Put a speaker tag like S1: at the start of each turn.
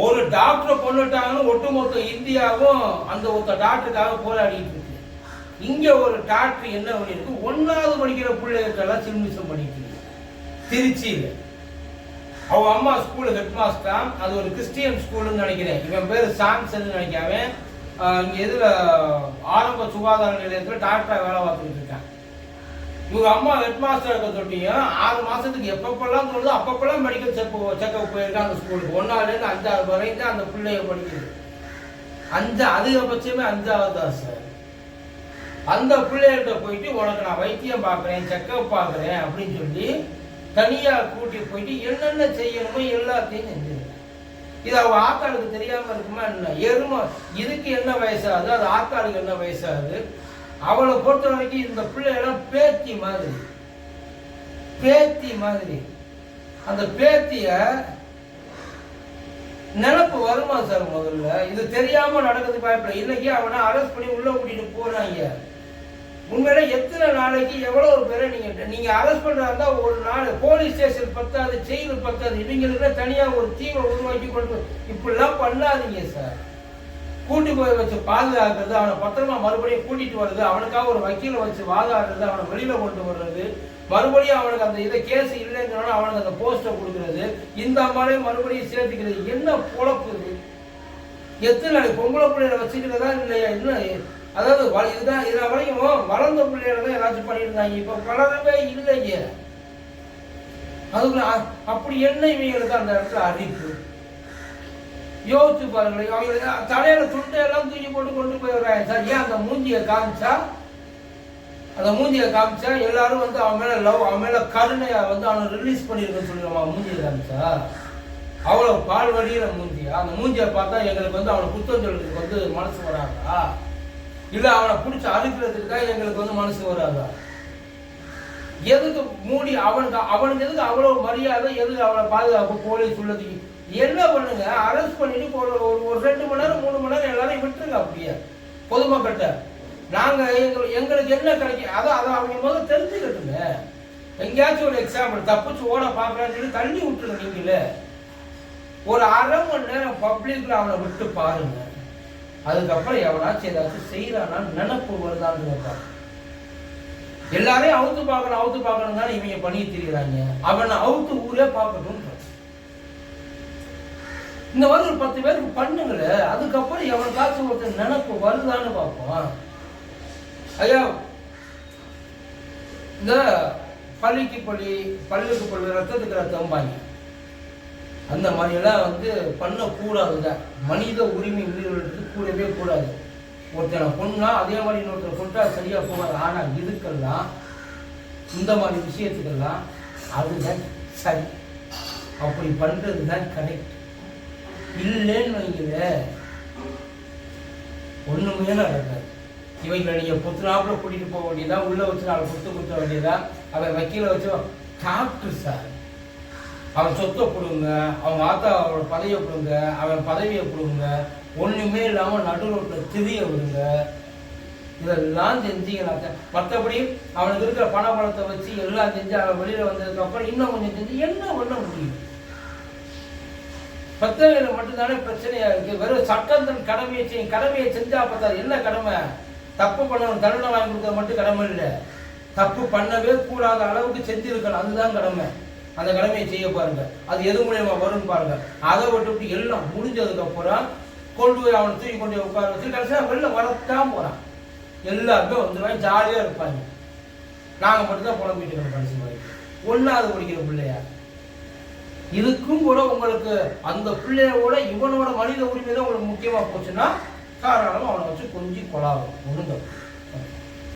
S1: ஒரு டாக்டரை கொண்டுட்டாங்கன்னு ஒட்டுமொத்த இந்தியாவும் அந்த ஒருத்த டாக்டருக்காக போராடிட்டு இருக்கு. இங்க ஒரு டாக்டர் என்ன பண்ணிருக்கு? ஒன்னாவது படிக்கிற பிள்ளைகளுக்கெல்லாம் சில்மிசம் பண்ணிட்டு திருச்சியில் திருச்சியில. அவ அம்மா ஸ்கூல் ஹெட் மாஸ்டர் அது ஒரு கிறிஸ்டியன் ஸ்கூல்னு நினைக்கிறேன். இவன் பேர் சாம்சன் நினைக்காம இங்க எதுல ஆரம்ப சுகாதார நிலையத்தில் டாக்டரா வேலை பார்த்துட்டு இவங்க அம்மா ஹெட் மாஸ்டர் இருக்க தொட்டியும் ஆறு மாசத்துக்கு எப்பப்பெல்லாம் தோணுதோ அப்பப்பெல்லாம் மெடிக்கல் செக் செக்அப் போயிருக்காங்க அந்த ஸ்கூலுக்கு ஒன்னாவதுலேருந்து அஞ்சாவது வரைக்கும் அந்த பிள்ளைய படிக்குது. அஞ்சு அதிகபட்சமே அஞ்சாவது தான் சார் அந்த பிள்ளைகிட்ட போயிட்டு உனக்கு நான் வைத்தியம் பார்க்குறேன் செக்அப் பார்க்குறேன் அப்படின்னு சொல்லி தனியாக கூட்டி போயிட்டு என்னென்ன செய்யணுமோ எல்லாத்தையும் செஞ்சிருக்கேன் இது அவங்க ஆத்தாளுக்கு தெரியாம இருக்குமா என்ன? எருமை இதுக்கு என்ன வயசாகுது? அது ஆத்தாளுக்கு என்ன வயசாகுது? அவளை பொறுத்த வரைக்கும் இந்த பிள்ளையெல்லாம் பேத்தி மாதிரி. பேத்தி மாதிரி. அந்த பேத்திய நினப்பு வருமா சார் முதல்ல? இது தெரியாம நடக்குது பயப்பட இன்னைக்கு அவனை அரெஸ்ட் பண்ணி உள்ள கூட்டிட்டு போறாங்க. உண்மையில எத்தனை நாளைக்கு எவ்வளவு பேரை நீங்க நீங்க அரெஸ்ட் பண்றதா ஒரு நாள் போலீஸ் ஸ்டேஷன் பத்தாது ஜெயில் பத்தாது. இவங்களுக்கு தனியா ஒரு தீவை உருவாக்கி கொண்டு இப்படிலாம் பண்ணாதீங்க சார். கூட்டி போய் வச்சு பாதுகாக்கிறது அவனை பத்திரமா மறுபடியும் கூட்டிட்டு வர்றது அவனுக்காக ஒரு வக்கீலை வச்சு வாதாடுறது அவனை வெளியில கொண்டு வர்றது மறுபடியும் அவனுக்கு அந்த இதை கேஸ் இல்லைங்கிறனால அவனுக்கு அந்த போஸ்டர் கொடுக்கறது இந்த மாதிரி மறுபடியும் சேர்த்துக்கிறது. என்ன பொழப்பு இது? எத்தனை நாளைக்கு பொம்பளை பிள்ளைகளை வச்சுக்கிறதா இல்லையா? என்ன? அதாவது இதுதான் இதை வரைக்கும் வளர்ந்த பிள்ளைகளை தான் ஏதாச்சும் பண்ணிட்டு இருந்தாங்க இப்போ வளரவே இல்லைங்க. அதுக்குள்ள அப்படி என்ன இவங்களுக்கு அந்த இடத்துல அறிவு? யோசிச்சு பாருங்களேன். அவங்க தலையில துண்டையெல்லாம் தூக்கி போட்டு கொண்டு போயிடுறாங்க சார் ஏன் அந்த மூஞ்சியை காமிச்சா அந்த மூஞ்சியை காமிச்சா எல்லாரும் வந்து அவன் மேல லவ் அவன் மேல கருணையா வந்து அவனை ரிலீஸ் பண்ணியிருக்கேன்னு சொல்லிடுவான் அவன் மூஞ்சியை காமிச்சா. அவ்வளவு பால் வழியிற மூஞ்சியா. அந்த மூஞ்சியை பார்த்தா எங்களுக்கு வந்து அவனை குத்தம் சொல்றதுக்கு வந்து மனசு வராதா? இல்ல அவனை பிடிச்சி அழுக்கிறதுக்கு தான் எங்களுக்கு வந்து மனசு வராதா? எதுக்கு மூடி அவனுக்கு அவனுக்கு எதுக்கு அவ்வளவு மரியாதை? எதுக்கு அவனை பாதுகாப்பு போலீஸ் உள்ளதுக்கு என்ன பண்ணுங்க? அரெஸ்ட் பண்ணிட்டு ஒரு ஒரு- ரெண்டு மணி நேரம் மூணு மணி நேரம் எல்லாரையும் விட்டுருங்க அப்படியே. பொதுமக்கள்கிட்ட. நாங்கள் எங்களுக்கு எங்களுக்கு என்ன கிடைக்கும் அதை அதை அவங்க முதல்ல தெரிஞ்சுக்கிட்டுங்க எங்கேயாச்சும் ஒரு எக்ஸாம்பிள் தப்பிச்சு ஓட பார்க்கலான்னு சொல்லி தள்ளி விட்டுருங்க நீங்களே. ஒரு அரை மணி நேரம் பப்ளிக்ல அவனை விட்டு பாருங்க. அதுக்கப்புறம் எவனாச்சும் ஏதாச்சும் செய்கிறான்னா நினப்பு வருதான்னு எல்லாரையும் அவுத்து பார்க்கணும் அவுத்து பார்க்கணும் தானே இவங்க பண்ணி திரிகிறாங்க அவனை அவுத்து ஊரே பார்க்கணும் இந்த மாதிரி ஒரு பத்து பேருக்கு பண்ணுங்களே அதுக்கப்புறம் எவனுக்காச்சும் ஒருத்தர் நினப்பு வருதான்னு பார்ப்போம். ஐயா இந்த பள்ளிக்கு பள்ளி பல்லுக்கு பள்ளி ரத்தத்துக்கு ரத்தம் பாங்க அந்த மாதிரியெல்லாம் வந்து பண்ணக்கூடாதுங்க. மனித உரிமை மீறலுக்கு கூடவே கூடாது. ஒருத்தனை பொண்ணா அதே மாதிரி இன்னொருத்தர் கொண்டா சரியாக போகாது. ஆனால் இதுக்கெல்லாம் இந்த மாதிரி விஷயத்துக்கெல்லாம் அதுதான் சரி. அப்படி பண்ணுறது தான் கரெக்ட் இல்லைன்னு வைங்கள. ஒண்ணுமே நடக்காது இவங்களை நீங்க புத்துனாப்புல கூட்டிட்டு போக வேண்டியதா உள்ள வச்சு நாலு புத்து குத்த வேண்டியதா? அவன் வக்கீல வச்சு டாக்டர் சார். அவன் சொத்தை கொடுங்க அவங்க ஆத்தா அவரோட பதவியை கொடுங்க அவன் பதவியை கொடுங்க. ஒண்ணுமே இல்லாம நடு திரிய விடுங்க. இதெல்லாம் செஞ்சீங்கன்னாக்க மற்றபடி அவனுக்கு இருக்கிற பண பணத்தை வச்சு எல்லாம் செஞ்சு அவன் வெளியில வந்ததுக்கு அப்புறம் இன்னும் கொஞ்சம் செஞ்சு என்ன பண்ண முடியும்? பத்தவையில் மட்டும்தானே பிரச்சனையா இருக்கு? வெறும் சட்டம் தன் கடமையை செய்யும் கடமையை செஞ்சா பார்த்தா என்ன கடமை? தப்பு பண்ணணும் தண்டனை வாங்கி கொடுக்கறது மட்டும் கடமை இல்லை. தப்பு பண்ணவே கூடாத அளவுக்கு செஞ்சிருக்கணும். அதுதான் கடமை. அந்த கடமையை செய்ய பாருங்க. அது எது மூலியமா வரும்னு பாருங்க. அதை விட்டு எல்லாம் முடிஞ்சதுக்கு அப்புறம் கொண்டு போய் அவனை தூக்கி கொண்டு போய் உட்கார வச்சு கடைசியாக வெளில வரத்தான் போறான். எல்லாருமே வந்துருவாங்க. ஜாலியாக இருப்பாங்க. நாங்கள் மட்டும்தான் புலம்பிட்டு இருக்கோம் கடைசி மாதிரி ஒன்றாவது படிக்கிற பிள்ளையா? இதுக்கும் கூட உங்களுக்கு அந்த பிள்ளையோட இவனோட மனித உரிமை தான் உங்களுக்கு முக்கியமா போச்சுன்னா தாராளமா அவனை வச்சு கொஞ்சி கொலாகும் ஒண்ணுங்க